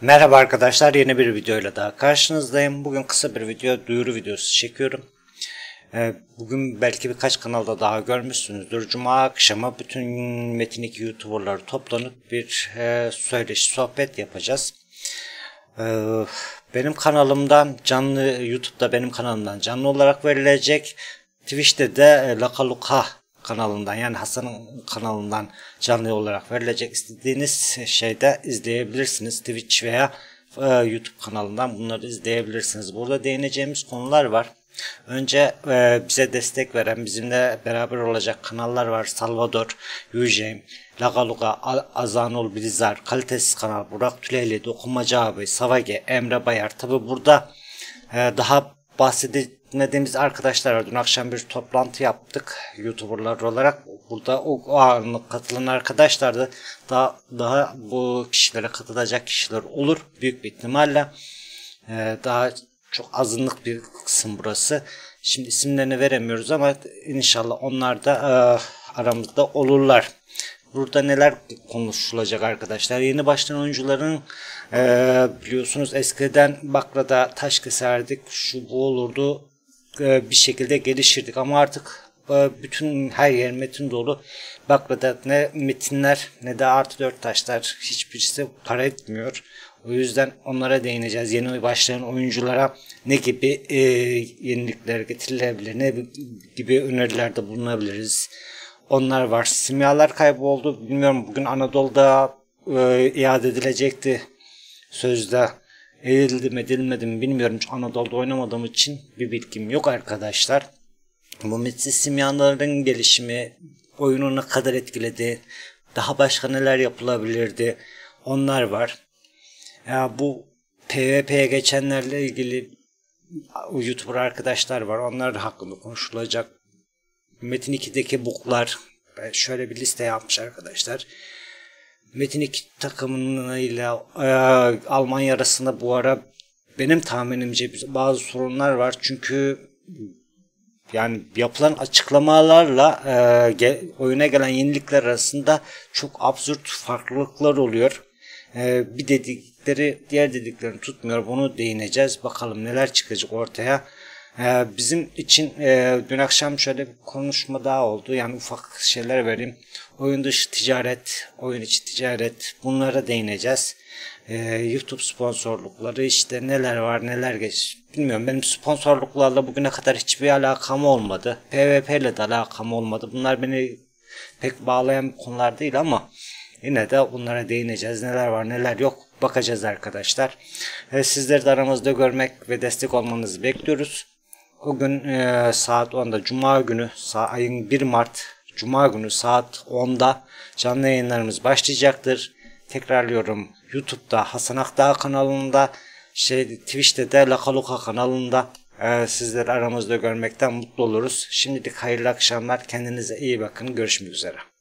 Merhaba arkadaşlar yeni bir videoyla daha karşınızdayım. Bugün kısa bir video duyuru videosu çekiyorum. Ee, bugün belki birkaç kanalda daha görmüşsünüzdür. Cuma akşamı bütün Metin 2 YouTuber'ları toplanıp bir e, söyleşi sohbet yapacağız. Ee, benim kanalımdan canlı YouTube'da benim kanalımdan canlı olarak verilecek. Twitch'te de e, Lakaluka kanalından yani Hasan'ın kanalından canlı olarak verilecek istediğiniz şeyde izleyebilirsiniz. Twitch veya e, YouTube kanalından bunları izleyebilirsiniz. Burada değineceğimiz konular var. Önce e, bize destek veren, bizimle beraber olacak kanallar var. Salvador, Eugene, Lagaluga, Azanol Bilizar, Kalitesiz Kanal, Burak Tüleyli, Dokunmacı abi, Savage, Emre Bayar. Tabi burada e, daha bahsedemediğimiz arkadaşlar var. Dün akşam bir toplantı yaptık YouTuber'lar olarak. Burada o, o anlık katılan arkadaşlar da daha, daha bu kişilere katılacak kişiler olur. Büyük bir ihtimalle ee, daha çok azınlık bir kısım burası. Şimdi isimlerini veremiyoruz ama inşallah onlar da e, aramızda olurlar. Burada neler konuşulacak arkadaşlar? Yeni başlayan oyuncuların e, biliyorsunuz eskiden Bakra'da taş keserdik, şu bu olurdu bir şekilde gelişirdik ama artık e, bütün her yer metin dolu. Bakra'da ne metinler ne de artı dört taşlar hiçbirisi para etmiyor. O yüzden onlara değineceğiz. Yeni başlayan oyunculara ne gibi e, yenilikler getirilebilir, ne gibi önerilerde bulunabiliriz onlar var. Simyalar kayboldu. Bilmiyorum bugün Anadolu'da e, iade edilecekti sözde. Edildi mi edilmedi mi bilmiyorum. Anadolu'da oynamadığım için bir bilgim yok arkadaşlar. Bu metsiz simyaların gelişimi oyunu ne kadar etkiledi? Daha başka neler yapılabilirdi? Onlar var. Ya bu PvP'ye geçenlerle ilgili YouTuber arkadaşlar var. Onlar hakkında konuşulacak. Metin 2'deki buklar şöyle bir liste yapmış arkadaşlar. Metin 2 takımıyla e, Almanya arasında bu ara benim tahminimce bazı sorunlar var. Çünkü yani yapılan açıklamalarla e, ge, oyuna gelen yenilikler arasında çok absürt farklılıklar oluyor. E, bir dedikleri diğer dediklerini tutmuyor. Bunu değineceğiz. Bakalım neler çıkacak ortaya. Ee, bizim için e, dün akşam şöyle bir konuşma daha oldu. Yani ufak şeyler vereyim. Oyun dışı ticaret, oyun içi ticaret bunlara değineceğiz. Ee, YouTube sponsorlukları işte neler var neler geç. Bilmiyorum benim sponsorluklarla bugüne kadar hiçbir alakam olmadı. PvP ile de alakam olmadı. Bunlar beni pek bağlayan konular değil ama yine de bunlara değineceğiz. Neler var neler yok bakacağız arkadaşlar. Sizleri de aramızda görmek ve destek olmanızı bekliyoruz. O gün e, saat 10'da Cuma günü ayın 1 Mart Cuma günü saat 10'da canlı yayınlarımız başlayacaktır. Tekrarlıyorum YouTube'da Hasan Akdağ kanalında şey Twitch'te de Lakaluka kanalında e, sizleri aramızda görmekten mutlu oluruz. Şimdilik hayırlı akşamlar. Kendinize iyi bakın. Görüşmek üzere.